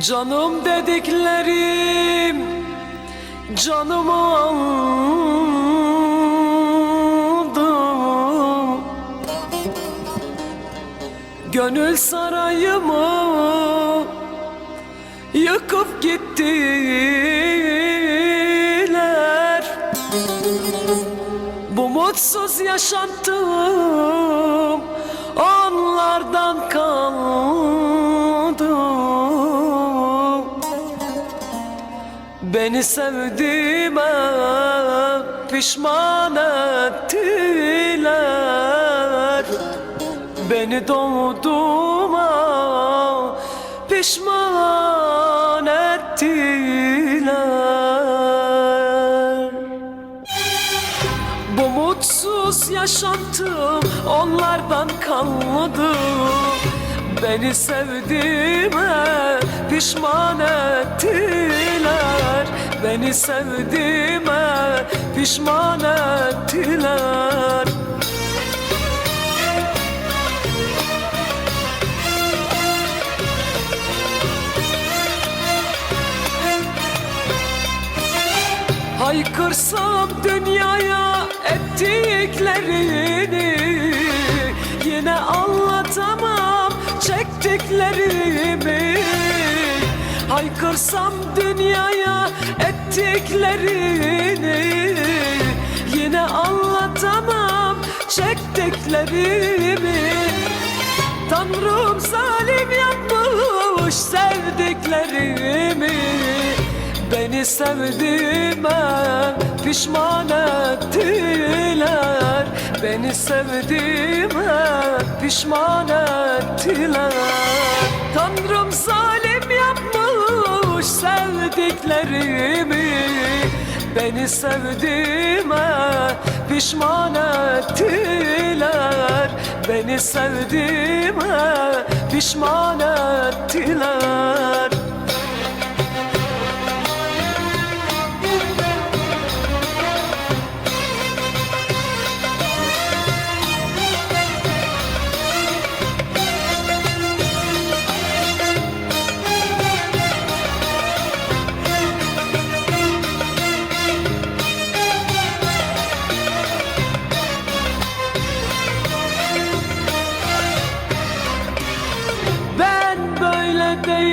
Canım dediklerim canım aldı. Gönül sarayımı yıkıp gittin mutsuz yaşantım onlardan kaldı Beni sevdiğime pişman ettiler. Beni doğduğuma pişman yaşantım onlardan kalmadı. Beni sevdiğime pişman ettiler. Beni sevdiğime pişman ettiler. Haykırsam dünyaya ettiklerini Yine anlatamam çektiklerimi. Haykırsam dünyaya ettiklerini Yine anlatamam çektiklerimi. Tanrım zalim yapmış sevdiklerimi Beni sevdiğime pişman ettiler. Beni sevdiğime pişman ettiler. Tanrım zalim yapmış sevdiklerimi. Beni sevdiğime pişman ettiler. Beni sevdiğime pişman ettiler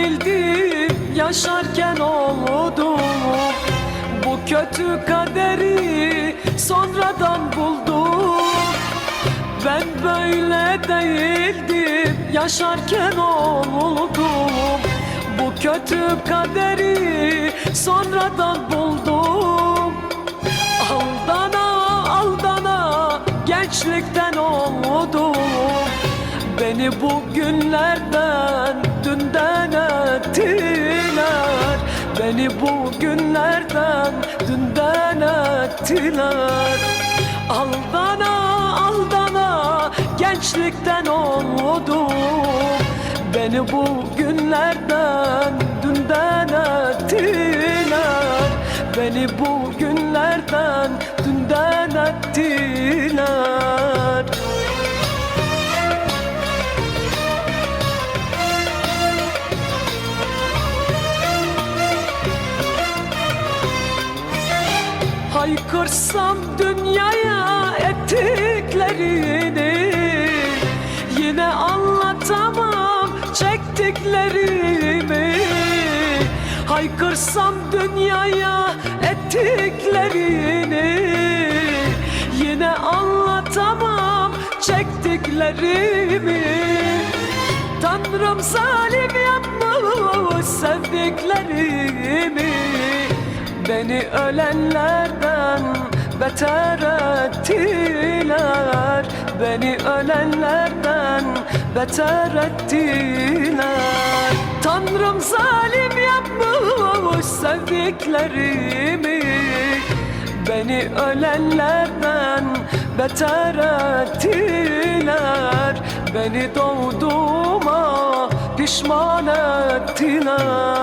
değildim yaşarken oldum Bu kötü kaderi sonradan buldum Ben böyle değildim yaşarken oldum Bu kötü kaderi sonradan buldum Aldana aldana gençlikten oldum Beni bugünlerden dünden ettiler. Beni bugünlerden dünden ettiler. Aldana aldana gençlikten oldum Beni bugünlerden dünden ettiler. Beni bugünlerden Haykırsam dünyaya ettiklerini Yine anlatamam çektiklerimi. Haykırsam dünyaya ettiklerini Yine anlatamam çektiklerimi. Tanrım zalim yapmış sevdiklerimi Beni ölenlerden beter ettiler. Beni ölenlerden beter ettiler. Tanrım zalim yapmış sevdiklerimi. Beni ölenlerden beter ettiler. Beni doğduğuma pişman ettiler